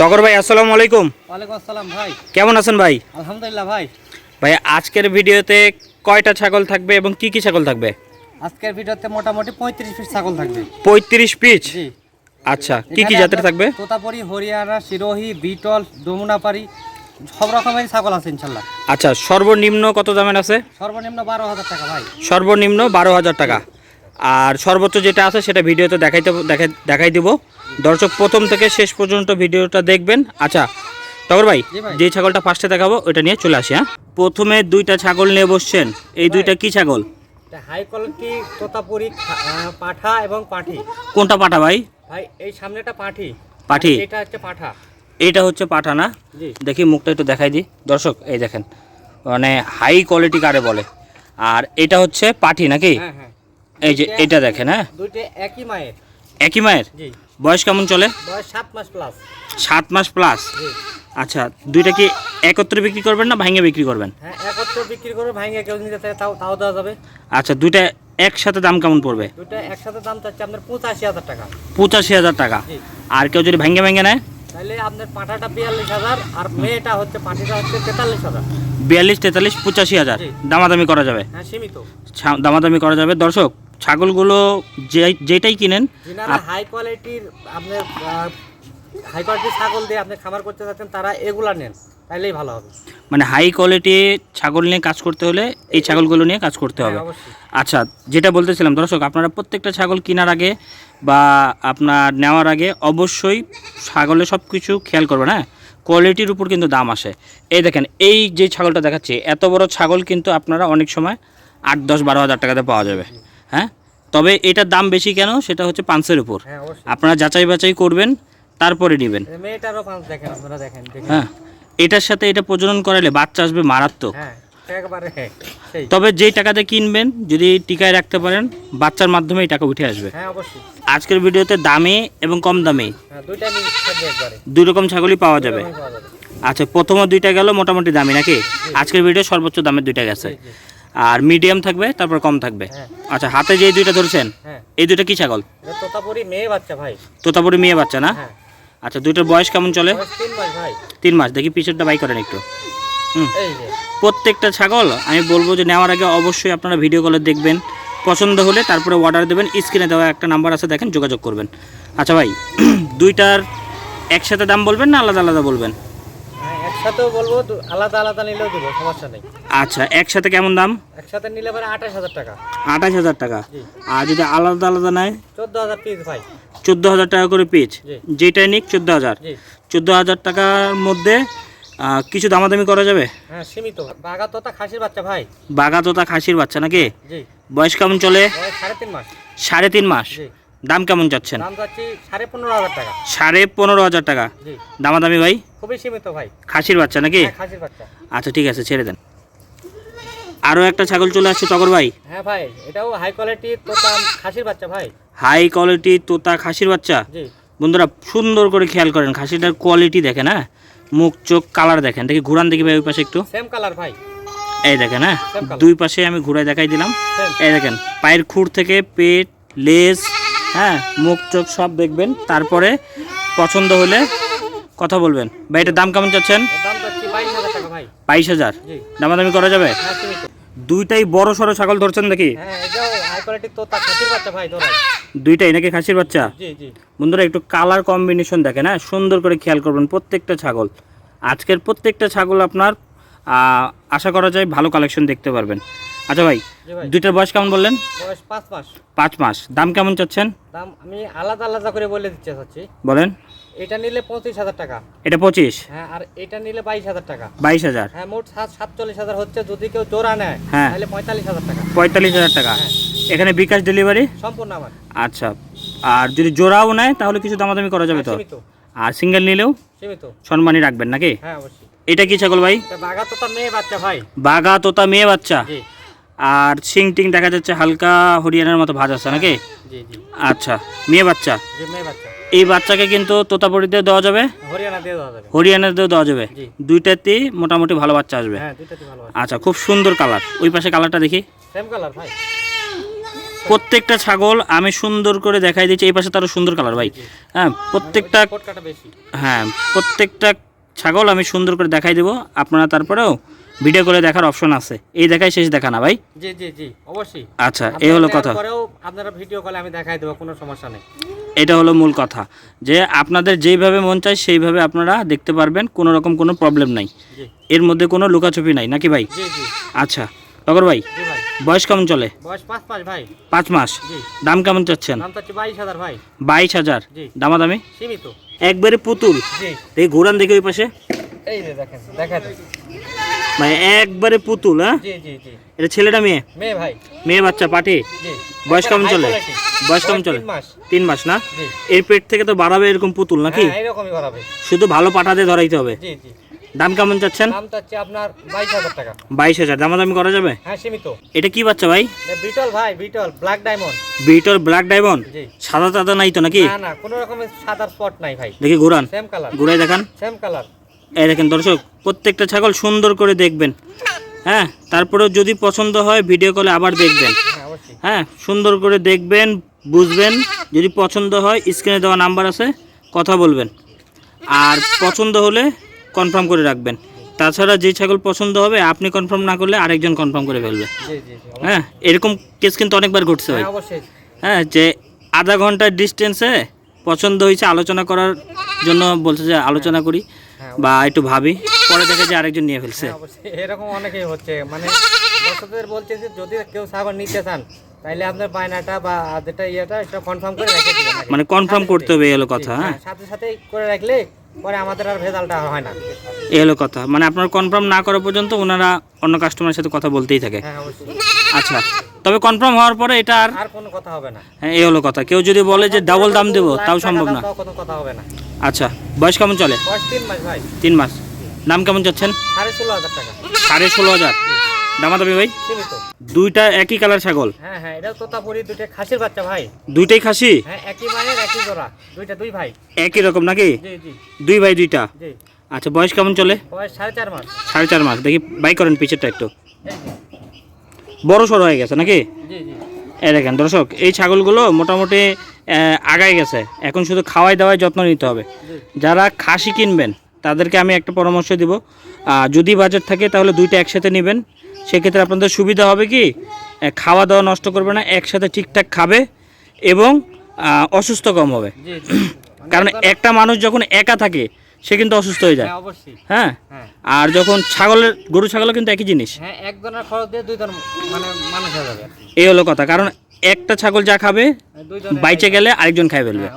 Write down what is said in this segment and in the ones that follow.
টগর ভাই আসসালামু আলাইকুম। ওয়ালাইকুম আসসালাম ভাই। কেমন আছেন ভাই? আলহামদুলিল্লাহ ভাই। ভাই আজকের ভিডিওতে কয়টা ছাগল থাকবে এবং কি কি ছাগল থাকবে? আজকের ভিডিওতে মোটামুটি পঁয়ত্রিশ পিস ছাগল থাকবে। পঁয়ত্রিশ পিস? জি। আচ্ছা কি কি জাতের থাকবে? তোতাপুরি হরিয়ানা সিরোহি বিটল ডমুনাপাড়ি সব রকমের ছাগল আছে ইনশাল্লাহ। আচ্ছা সর্বনিম্ন কত দামের আছে? সর্বনিম্ন বারো হাজার টাকা ভাই। সর্বনিম্ন বারো হাজার টাকা। আর সর্বোচ্চ যেটা আছে সেটা ভিডিওতে দেখাইতে দেখাই দেখাই দিব। দর্শক প্রথম থেকে শেষ পর্যন্ত ভিডিওটা দেখবেন। আচ্ছা টগর ভাই যে ছাগলটা ফার্স্টে দেখাবো ওটা নিয়ে চলে আসি হ্যাঁ? প্রথমে দুইটা ছাগল নিয়ে বসছেন। এই দুইটা কি ছাগল? হাই কোয়ালিটি তোতাপুরি পাঠা এবং পাঠি। কোনটা পাঠা ভাই? ভাই এই সামনেটা পাঠি। পাঠি। এটা হচ্ছে পাঠা। এইটা হচ্ছে পাঠা না? দেখি মুখটা একটু দেখাই দিই। দর্শক এই দেখেন মানে হাই কোয়ালিটি কারে বলে। আর এটা হচ্ছে পাঠি নাকি? হ্যাঁ হ্যাঁ। এই যে এটা দেখেন হ্যাঁ? দুইটা একই মায়ের। একই মায়ের? জি। বয়স কেমন চলে? বয়স সাত মাস প্লাস সাত মাস প্লাস জি। আচ্ছা দুইটা কি একত্রে বিক্রি করবেন না ভাঙে বিক্রি করবেন? হ্যাঁ একত্রে বিক্রি করে ভাঙে কেউ নিতে চায় তাও তাও দেওয়া যাবে। আচ্ছা দুইটা একসাথে দাম কেমন পড়বে? দুইটা একসাথে দাম চাচ্ছে আপনার পঁচাশি হাজার টাকা। পঁচাশি হাজার টাকা। আর কেউ যদি ভাঙে ভাঙে নেয়? তাহলে আপনার পাঠাটা বিয়াল্লিশ হাজার আর মেয়েটা হচ্ছে পাঠিটা হচ্ছে তেতাল্লিশ হাজার। বিয়াল্লিশ তেতাল্লিশ পঁচাশি হাজার। দামাদামি করা যাবে। হ্যাঁ সীমিত। দামাদামি করা যাবে। দর্শক ছাগলগুলো যে যেটাই কিনেন হাই কোয়ালিটির আপনার হাই কোয়ালিটির ছাগল দিয়ে আপনি খামার করতে চাচ্ছেন তারা এগুলা নেন তাইলেই ভালো হবে। মানে হাই কোয়ালিটি ছাগল নিয়ে কাজ করতে হলে এই ছাগলগুলো নিয়ে কাজ করতে হবে। হ্যাঁ, আচ্ছা যেটা বলতেছিলাম দর্শক আপনারা প্রত্যেকটা ছাগল কেনার আগে বা আপনার নেওয়ার আগে অবশ্যই ছাগলের সব কিছু খেয়াল করবেন হ্যাঁ? কোয়ালিটির উপর কিন্তু দাম আসে। এই দেখেন এই যে ছাগলটা দেখাচ্ছি এত বড় ছাগল কিন্তু আপনারা অনেক সময় আট দশ বারো হাজার টাকাতে পাওয়া যাবে। হ্যাঁ? তবে এটার দাম বেশি কেন? সেটা হচ্ছে পাঁচের উপর। হ্যাঁ আপনারা যাচাই বাছাই করবেন তারপরে নেবেন। হ্যাঁ এটার সাথে এটা প্রজনন করালে বাচ্চা আসবে মারাত্মক। হ্যাঁ তবে যেই টাকাতে কিনবেন যদি টিকায় রাখতে পারেন বাচ্চার মাধ্যমে এই টাকা উঠে আসবে। হ্যাঁ আজকের ভিডিওতে দামে এবং কম দামে দুই রকম ছাগলই পাওয়া যাবে। আচ্ছা প্রথম দুইটা গেল মোটামুটি দামি নাকি? আজকের ভিডিও সর্বোচ্চ দামের দুইটা গেছে। আর মিডিয়াম থাকবে তারপর কম থাকবে। হ্যাঁ। আচ্ছা হাতে যে দুইটা ধরছেন হ্যাঁ। এই দুইটা কি ছাগল? তোতাপুরি মেয়ে বাচ্চা ভাই। তোতাপুরি মেয়ে বাচ্চা না? হ্যাঁ। আচ্ছা দুইটার বয়স কেমন চলে? তিন মাস ভাই। তিন মাস দেখি পিছনটা বাই করেন একটু। হুম। প্রত্যেকটা ছাগল আমি বলব যে নেওয়ার আগে অবশ্যই আপনারা ভিডিও কলে দেখবেন। পছন্দ হলে তারপরে অর্ডার দেবেন স্ক্রিনে দেওয়া একটা নাম্বার আছে দেখেন যোগাযোগ করবেন। আচ্ছা ভাই দুইটার একসাথে দাম বলবেন না আলাদা আলাদা বলবেন? একসাথেও বলব আলাদা আলাদা নিলেও দেবো সমস্যা নেই। আচ্ছা একসাথে কেমন দাম? একসাথে নিলে পরে আঠাশ হাজার টাকা। আঠাশ হাজার টাকা। আর যদি আলাদা আলাদা নেয়? চোদ্দ হাজার পিস ভাই চোদ্দ হাজার টাকা করে পিচ যেটাই নিক চোদ্দ হাজার। চোদ্দ হাজার টাকার মধ্যে কিছু দামাদামি করা যাবে? হ্যাঁ সীমিত। বাঘা তোতা খাসির বাচ্চা ভাই। বাঘা তোতা খাসির বাচ্চা নাকি? বয়স কেমন চলে? সাড়ে তিন মাস। সাড়ে তিন মাস। দাম কেমন চাচ্ছেন দাম যাচ্ছি সাড়ে পনেরো হাজার টাকা। সাড়ে পনেরো হাজার টাকা। দামাদামি ভাই? খুবই সীমিত ভাই। খাসির বাচ্চা নাকি? হ্যাঁ খাসির বাচ্চা। আচ্ছা ঠিক আছে ছেড়ে দেন। আরও একটা ছাগল চলে আসছে টগর ভাই। হ্যাঁ ভাই এটাও হাই কোয়ালিটি তোতা খাসির বাচ্চা ভাই। হাই কোয়ালিটি তোতা খাসির বাচ্চা? জি। বন্ধুরা সুন্দর করে খেয়াল করেন খাসিটার কোয়ালিটি দেখেন হ্যাঁ? মুখ চোখ কালার দেখেন। দেখি ঘুরান দেখি ভাই ওই পাশে একটু। সেম কালার ভাই। এই দেখেন হ্যাঁ? দুই পাশে আমি ঘুরাই দেখাই দিলাম। এই দেখেন পায়ের খুর থেকে পেট লেজ হ্যাঁ? মুখ চোখ সব দেখবেন। তারপরে পছন্দ হলে কথা বলবেন। ভাই এটার দাম কেমন চাচ্ছেন? বাইশ হাজার দামাদামি করা যাবে? হ্যাঁ দুইটাই বড় সড়ো ছাগল ধরছেন নাকি? হ্যাঁ দুইটাই নাকি খাসির বাচ্চা? বন্ধুরা একটু কালার কম্বিনেশন দেখেন হ্যাঁ? সুন্দর করে খেয়াল করবেন প্রত্যেকটা ছাগল। আজকের প্রত্যেকটা ছাগল আপনার আশা করা যায় ভালো কালেকশন দেখতে পারবেন। আচ্ছা ভাই। দুইটার বয়স কেমন বললেন? বয়স পাঁচ মাস। পাঁচ মাস। দাম কেমন চাচ্ছেন? দাম আমি আলাদা আলাদা করে বলে দিতে চাচ্ছি। বলেন। এটা নিলে পঁচিশ হাজার টাকা। এটা পঁচিশ? হ্যাঁ আর এটা নিলে বাইশ হাজার টাকা। বাইশ হাজার? হ্যাঁ মোট সাত সাতচল্লিশ হাজার হচ্ছে যদি কেউ জোড়া নেয় হ্যাঁ। তাহলে পঁয়তাল্লিশ হাজার টাকা। পঁয়তাল্লিশ হাজার টাকা। হ্যাঁ। এখানে বিকাশ ডেলিভারি? সম্পূর্ণ আমার। আচ্ছা। আর যদি জোড়াও নেয় তাহলে কিছু দামাদামি করা যাবে তো? আর সিঙ্গেল নিলেও? সীমিত। সম্মানই রাখবেন নাকি? হ্যাঁ অবশ্যই। এটা কি ছাগল ভাই? বাঘা তো তার মেয়ে বাচ্চা ভাই। বাঘা তোতা মেয়ে বাচ্চা? আর সিং টিং দেখা যাচ্ছে হালকা হরিয়ানার মতো ভাজ আছে নাকি? আচ্ছা মেয়ে বাচ্চা? মেয়ে বাচ্চা। এই বাচ্চাকে কিন্তু তোতাপুরিতে দেওয়া যাবে? হরিয়ানা দিয়ে দেওয়া যাবে। হরিয়ানাতেও দেওয়া যাবে? দুইটাতেই মোটামুটি ভালো বাচ্চা আসবে? হ্যাঁ আচ্ছা খুব সুন্দর কালার। ওই পাশে কালারটা দেখি। প্রত্যেকটা ছাগল আমি সুন্দর করে দেখাই দিচ্ছি। এই পাশে তারও সুন্দর কালার ভাই। হ্যাঁ প্রত্যেকটা হ্যাঁ প্রত্যেকটা ছাগল আমি সুন্দর করে দেখাই দেবো। আপনারা তারপরেও ভিডিও করে দেখার অপশন আছে। এই দেখাই শেষ দেখা না ভাই? জি জি জি অবশ্যই। আচ্ছা এই হলো কথা। পরেও আপনারা ভিডিও কলে আমি দেখাই দেবো কোনো সমস্যা নেই। এটা হলো মূল কথা। যে আপনাদের যেইভাবে মন চায় সেইভাবে আপনারা দেখতে পারবেন কোনো রকম কোনো প্রবলেম নাই। এর মধ্যে কোনো লুকাছুপি নাই নাকি ভাই? আচ্ছা টগর ভাই বয়স কেমন চলে? পাঁচ মাস দাম কেমন চাচ্ছেন? বাইশ হাজার দামাদামি? একবারে পুতুল। এই ঘোরান দেখি ওই পাশে। এই দেখেন দেখা মানে একবারে পুতুল হ্যাঁ? এটা ছেলেটা মেয়ে? মেয়ে ভাই। মেয়ে বাচ্চা পাঠি বয়স কেমন চলে? বয়স কেমন চলে? তিন মাস। না? এর পেট থেকে তো বাড়াবে এরকম পুতুল নাকি? হ্যাঁ শুধু ভালো পাঠা দিয়ে ধরাইতে হবে? দাম কেমন চাচ্ছেন? দাম তো আপনার বাইশ হাজার টাকা। বাইশ হাজার। দামাদামি করা যাবে? হ্যাঁ সীমিত। এটা কি বাচ্চা ভাই? বিটল ভাই বিটল ব্ল্যাক ডায়মন্ড বিটর ব্ল্যাক ডায়মন্ড সাদা তাদা নাই তো নাকি? না না কোনো রকমের সাদা স্পট নাই ভাই। দেখি ঘুরান। সেম কালার ঘুরাই দেখান। সেম কালার এই দেখেন দর্শক প্রত্যেকটা ছাগল সুন্দর করে দেখবেন। হ্যাঁ তারপরেও যদি পছন্দ হয় ভিডিও কলে আবার দেখবেন। হ্যাঁ হ্যাঁ সুন্দর করে দেখবেন বুঝবেন। যদি পছন্দ হয় স্ক্রিনে দেওয়া নাম্বার আছে কথা বলবেন। আর পছন্দ হলে কনফার্ম করে রাখবেন। তাছাড়া যে ছাগল পছন্দ হবে আপনি কনফার্ম না করলে আরেকজন কনফার্ম করে ফেলবে। হ্যাঁ এরকম কেস কিন্তু অনেকবার ঘটছে ভাই। হ্যাঁ হ্যাঁ যে আধা ঘণ্টার ডিস্টেন্সে পছন্দ হয়েছে আলোচনা করার জন্য বলছে যে আলোচনা করি। বা একটু ভাবি পরে দেখে যে আরেকজন নিয়ে ফেলছে। হ্যাঁ, এরকম অনেকেই হচ্ছে। মানে দর্শকদের বলছে যে যদি কেউ ছাগল নিতে চান তাহলে আপনার বায়নাটা বা যেটা ইয়েটা এটা কনফার্ম করে রেখে দিবেন আগে। মানে কনফার্ম করতে হবে এই হলো কথা হ্যাঁ সাথে সাথে করে রাখলে পরে আমাদের আর ভেজালটা হয় না। এই হলো কথা। মানে আপনার কনফার্ম না করা পর্যন্ত ওনারা অন্য কাস্টমারের সাথে কথা বলতেই থাকে। হ্যাঁ অবশ্যই। আচ্ছা তবে কনফার্ম হওয়ার পরে এটা আর আর কোনো কথা হবে না। হ্যাঁ, এই হলো কথা। কেউ যদি বলে যে ডাবল দাম দেবো তাও সম্ভব না। তাও কোনো কথা হবে না। আচ্ছা বয়স কেমন চলে? বয়স তিন মাস ভাই। তিন মাস। দাম কেমন যাচ্ছেন সাড়ে ষোলো হাজার টাকা। সাড়ে ষোলো হাজার। দামাদামি ভাই? দুইটা একই কালার ছাগল? হ্যাঁ হ্যাঁ এটা তোতাপুরি দুইটা খাসির বাচ্চা ভাই। দুইটাই খাসি? হ্যাঁ একই মায়ের একই জোড়া। দুইটা দুই ভাই। একই রকম নাকি? জি জি। দুই ভাই দুইটা? জি। আচ্ছা বয়স কেমন চলে? বয়স সাড়ে চার মাস। সাড়ে চার মাস। দেখি বাই করেন পিছেরটা একটু। বড় সড়ো হয়ে গেছে নাকি? জি জি। এই দেখেন দর্শক এই ছাগলগুলো মোটামুটি আগায় গেছে। এখন শুধু খাওয়াই দাওয়াই যত্ন নিতে হবে। যারা খাসি কিনবেন তাদেরকে আমি একটা পরামর্শ দিব। যদি বাজেট থাকে তাহলে দুইটা একসাথে নেবেন। সেক্ষেত্রে আপনাদের সুবিধা হবে কি খাওয়া দাওয়া নষ্ট করবে না একসাথে ঠিকঠাক খাবে এবং অসুস্থ কম হবে। কারণ একটা মানুষ যখন একা থাকে সে কিন্তু অসুস্থ হয়ে যায়। হ্যাঁ অবশ্যই। হ্যাঁ? হ্যাঁ। আর যখন ছাগলের গরু ছাগলও কিন্তু একই জিনিস। হ্যাঁ একজনের খরচ দিয়ে দুইজন মানে মানুষ হয়ে যাবে। এই হলো কথা। কারণ একটা ছাগল যা খাবে বাইচে গেলে আরেকজন খাই ফেলবে।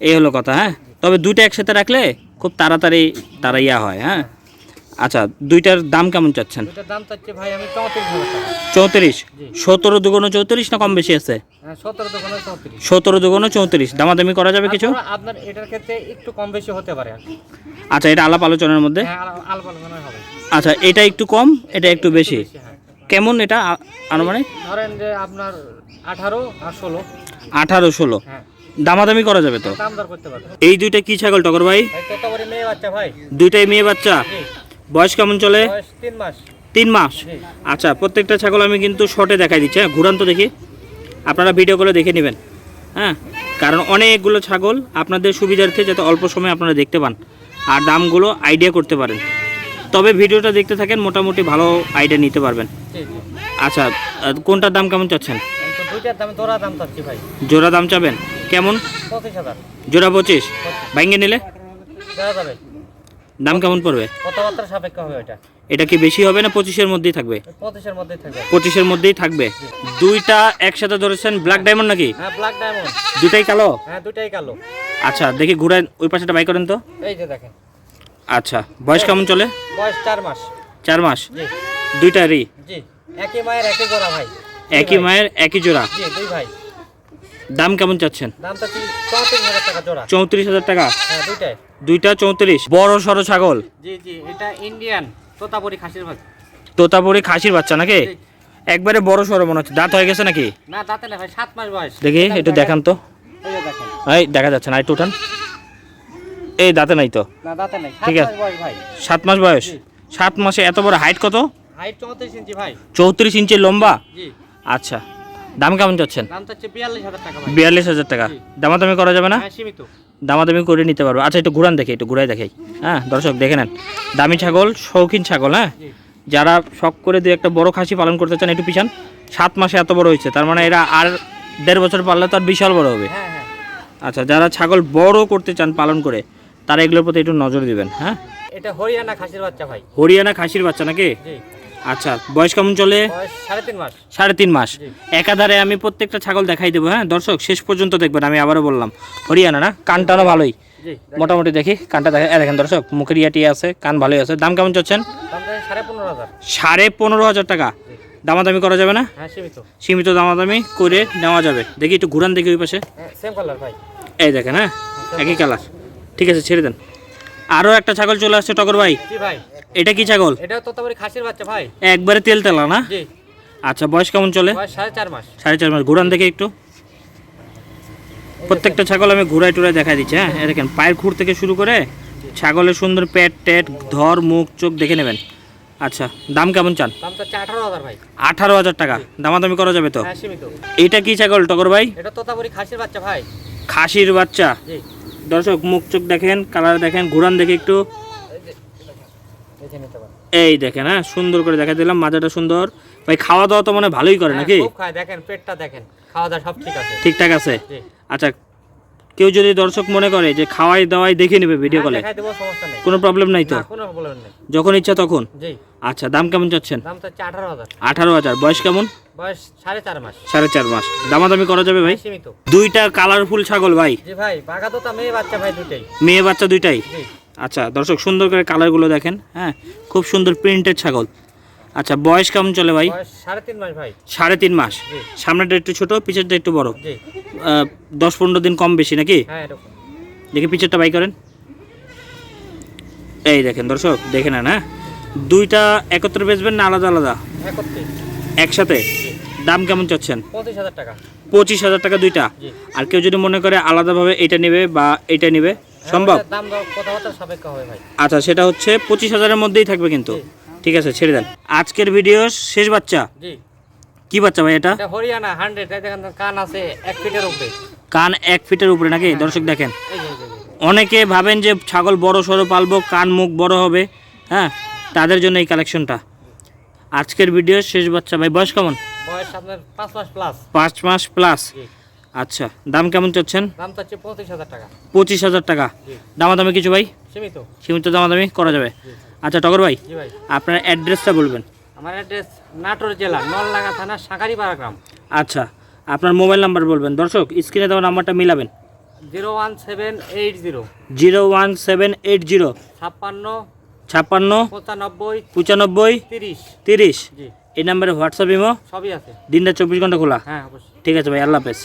এই হলো কথা হ্যাঁ? তবে দুইটা একসাথে রাখলে খুব তাড়াতাড়ি তারা ইয়া হয়? হ্যাঁ। আচ্ছা দুইটার দাম কেমন চাচ্ছেন? দুইটার দাম চাচ্ছি ভাই আমি চৌত্রিশ। সতেরো দুগুণো চৌত্রিশ না কম বেশি আছে? হ্যাঁ সতেরো দোকানে চৌত্রিশ। সতেরো দুগুণো চৌত্রিশ। দামাদামি করা যাবে কিছু? আপনার এটার ক্ষেত্রে একটু কম বেশি হতে পারে আচ্ছা এটা আলাপ আলোচনার মধ্যে? হ্যাঁ আলাপ আলোচনা হবে। আচ্ছা এটা একটু কম এটা একটু বেশি? হ্যাঁ। কেমন এটা আনুমানিক? ধরেন যে আপনার আঠারো আর ষোলো। আঠারো ষোলো। দামাদামি করা যাবে তো? এই দুইটা কি ছাগল ভাই? এই মেয়ে বাচ্চা ভাই। দুইটাই মেয়ে বাচ্চা? বয়স কেমন চলে? তিন মাস। তিন মাস? আচ্ছা প্রত্যেকটা ছাগল আমি কিন্তু শর্টে দেখাই দিচ্ছি হ্যাঁ ঘুরান তো দেখি। আপনারা ভিডিও করে দেখে নেবেন হ্যাঁ? কারণ অনেকগুলো ছাগল আপনাদের সুবিধার্থে যাতে অল্প সময় আপনারা দেখতে পান আর দামগুলো আইডিয়া করতে পারেন। তবে ভিডিওটা দেখতে থাকেন মোটামুটি ভালো আইডিয়া নিতে পারবেন। আচ্ছা কোনটার দাম কেমন চাচ্ছেন? জোড়া দাম চাবেন কেমন? জোড়া পঁচিশ ভাঙ্গে নিলে? দাম কেমন পড়বে? কথাবার্তার সাপেক্ষ হবে ওইটা। এটা কি বেশি হবে না পঁচিশের মধ্যেই থাকবে? পঁচিশের মধ্যে থাকবে। পঁচিশের মধ্যেই থাকবে। দুইটা একসাথে ধরেছেন ব্ল্যাক ডায়মন্ড নাকি? হ্যাঁ ব্ল্যাক ডায়মন্ড দুইটাই কালো? হ্যাঁ দুটাই কালো। আচ্ছা দেখি ঘুরান ওই পাশেটা বাই করেন তো। এই যে দেখেন। আচ্ছা বয়স কেমন চলে? বয়স চার মাস। চার মাস? দুইটারই? জি একই মায়ের একই জোড়া ভাই। একই মায়ের একই জোড়া? জি দুই ভাই। দাম কেমন চাচ্ছেন? চৌত্রিশ হাজার টাকা হ্যাঁ দুইটা চৌত্রিশ। বড় সড়ো ছাগল। তোতাপুরি খাসির বাচ্চা নাকি? একবারে বড় সড়ো মনে হচ্ছে। দাঁত হয়ে গেছে নাকি? দেখি একটু দেখান তো। এই দেখা যাচ্ছে না একটু উঠান। এই দাঁতে নাই তো। ঠিক আছে। মাস বয়স সাত মাস বয়স? সাত মাসে এত বড় হাইট কত? হাইট চৌত্রিশ ইঞ্চি ভাই। চৌত্রিশ ইঞ্চি লম্বা? আচ্ছা। দাম কেমন চাচ্ছেন? বিয়াল্লিশ হাজার টাকা। দামাদামি করা যাবে না? হ্যাঁ সীমিত। দামাদামি করে নিতে পারব। আচ্ছা একটু ঘুরান দেখে একটু ঘুরাই দেখাই। হ্যাঁ দর্শক দেখে নেন। দামি ছাগল শৌখিন ছাগল হ্যাঁ? যারা শখ করে দিয়ে একটা বড় খাসি পালন করতে চান একটু পিছান। সাত মাসে এত বড় হয়েছে তার মানে এরা আর দেড় বছর পারলে তো আর বিশাল বড় হবে। হ্যাঁ হ্যাঁ। আচ্ছা যারা ছাগল বড় করতে চান পালন করে তারা এগুলোর প্রতি একটু নজর দিবেন হ্যাঁ? এটা হরিয়ানা খাসির বাচ্চা ভাই। হরিয়ানা খাসির বাচ্চা নাকি? আচ্ছা বয়স কেমন চলে? সাড়ে তিন মাস। একাধারে আমি প্রত্যেকটা ছাগল দেখাই দেবো হ্যাঁ? দর্শক শেষ পর্যন্ত দেখবেন আমি আবারও বললাম। হরিয়ানা না? কানটানো ভালোই। মোটামুটি দেখি কানটা দেখা দেখেন দর্শক মুখের ইয়াটি আছে কান ভালোই আছে। দাম কেমন চাচ্ছেন? তো সাড়ে পনেরো হাজার। টাকা। দামাদামি করা যাবে না? হ্যাঁ সীমিত। দামাদামি করে নেওয়া যাবে। দেখি একটু ঘুরান দেখি ওই পাশে। ভাই। এই দেখেন হ্যাঁ? একই কালার ঠিক আছে ছেড়ে দেন। আরও একটা ছাগল চলে আসছে টকর ভাই। ভাই। এটা কি ছাগল? এটাও তোতাবাড়ি খাসির বাচ্চা ভাই। একবারে তেল তেলা না? জি। আচ্ছা বয়স কেমন চলে? বয়স সাড়ে চার মাস। সাড়ে চার মাস। ঘুরান দেখে একটু। প্রত্যেকটা ছাগল আমি ঘুরাই টুরাই দেখা দিচ্ছি হ্যাঁ? দেখেন পায়ের খুর থেকে শুরু করে ছাগলের সুন্দর পেট টেট ধর মুখ চোখ দেখে নেবেন। আচ্ছা দাম কেমন চান? আঠারো হাজার টাকা। দামাদামি করা যাবে তো? হ্যাঁ এইটা কি ছাগল টকর ভাই? খাসির বাচ্চা ভাই। খাসির বাচ্চা। দর্শক মুখ চোখ দেখেন কালার দেখেন ঘুরান দেখে একটু এই যে, দেখে নিতে পারেন এই দেখেন হ্যাঁ সুন্দর করে দেখা দিলাম মাজাটা সুন্দর। ভাই খাওয়া দাওয়া তো মনে ভালোই করে হ্যাঁ, নাকি? দেখেন পেটটা দেখেন খাওয়া দাওয়া সব ঠিক আছে। ঠিকঠাক আছে? আচ্ছা কেউ যদি দর্শক মনে করে যে খাওয়াই দাওয়াই দেখে নেবে ভিডিও কলে কোনো প্রবলেম নাই তো? যখন ইচ্ছা তখন? আচ্ছা দাম কেমন চাচ্ছেন? আঠারো হাজার। বয়স কেমন? সাড়ে চার মাস। দামাদামি করা যাবে ভাই? দুইটা কালারফুল ছাগল ভাই। মেয়ে বাচ্চা ভাই দুটেই মেয়ে বাচ্চা দুইটাই? আচ্ছা দর্শক সুন্দর করে কালারগুলো দেখেন হ্যাঁ? খুব সুন্দর প্রিন্টেড ছাগল। আচ্ছা বয়স কেমন চলে ভাই? সাড়ে তিন মাস ভাই। সাড়ে তিন মাস। সামনেটা একটু ছোট পিছেরটা একটু বড়। দশ পনেরো দিন কম বেশি নাকি? হ্যাঁ দেখি পিছেরটা বাই করেন। এই দেখেন দর্শক দেখে নেন হ্যাঁ? দুইটা একত্রে বেচবেন না আলাদা আলাদা? একসাথে? দাম কেমন চাচ্ছেন? পঁচিশ হাজার টাকা। পঁচিশ হাজার টাকা দুইটা? আর কেউ যদি মনে করে আলাদাভাবে এটা নেবে বা এটা নেবে? সম্ভব? হ্যাঁ, দাম কথাবার্তা সাপেক্ষ হবে ভাই। আচ্ছা সেটা হচ্ছে পঁচিশ হাজারের মধ্যেই থাকবে কিন্তু। ঠিক আছে ছেড়ে দেন। আজকের ভিডিও শেষ বাচ্চা? জি। কি বাচ্চা ভাই এটা? হরিয়ানা হান্ড্রেড দেখেন কান আছে এক ফিটের উপরে। কান এক ফিটের উপরে নাকি? দর্শক দেখেন। এই যে, এই যে, এই যে। অনেকে ভাবেন যে ছাগল বড় সড়ো পালবো কান মুখ বড় হবে হ্যাঁ? তাদের জন্য এই কালেকশনটা। আজকের ভিডিও শেষ বাচ্চা ভাই বয়স কেমন? বয়স আপনার পাঁচ মাস প্লাস পাঁচ মাস প্লাস আচ্ছা দাম কেমন চাচ্ছেন? দাম তো হচ্ছে পঁচিশ হাজার টাকা। পঁচিশ হাজার টাকা। দামাদামি কিছু ভাই? সীমিত। সীমিত দামাদামি করা যাবে। আচ্ছা টগর ভাই ভাই। আপনার অ্যাড্রেসটা বলবেন। আমার অ্যাড্রেস নাটোর জেলা নলডাঙ্গা থানা সাঁকারিপাড়া গ্রাম। আচ্ছা আপনার মোবাইল নাম্বার বলবেন। দর্শক স্ক্রিনে দেওয়া নাম্বারটা মিলাবেন। Zero one seven eight zero. Zero one seven eight zero. ছাপ্পান্ন ছাপ্পান্ন পঁচানব্বই পঁচানব্বই তিরিশ। তিরিশ। এই নাম্বারে হোয়াটসঅ্যাপ ইমো? সবই আছে। দিনটা চব্বিশ ঘণ্টা খোলা? হ্যাঁ অবশ্যই। ঠিক আছে ভাই আল্লাহ হাফেজ।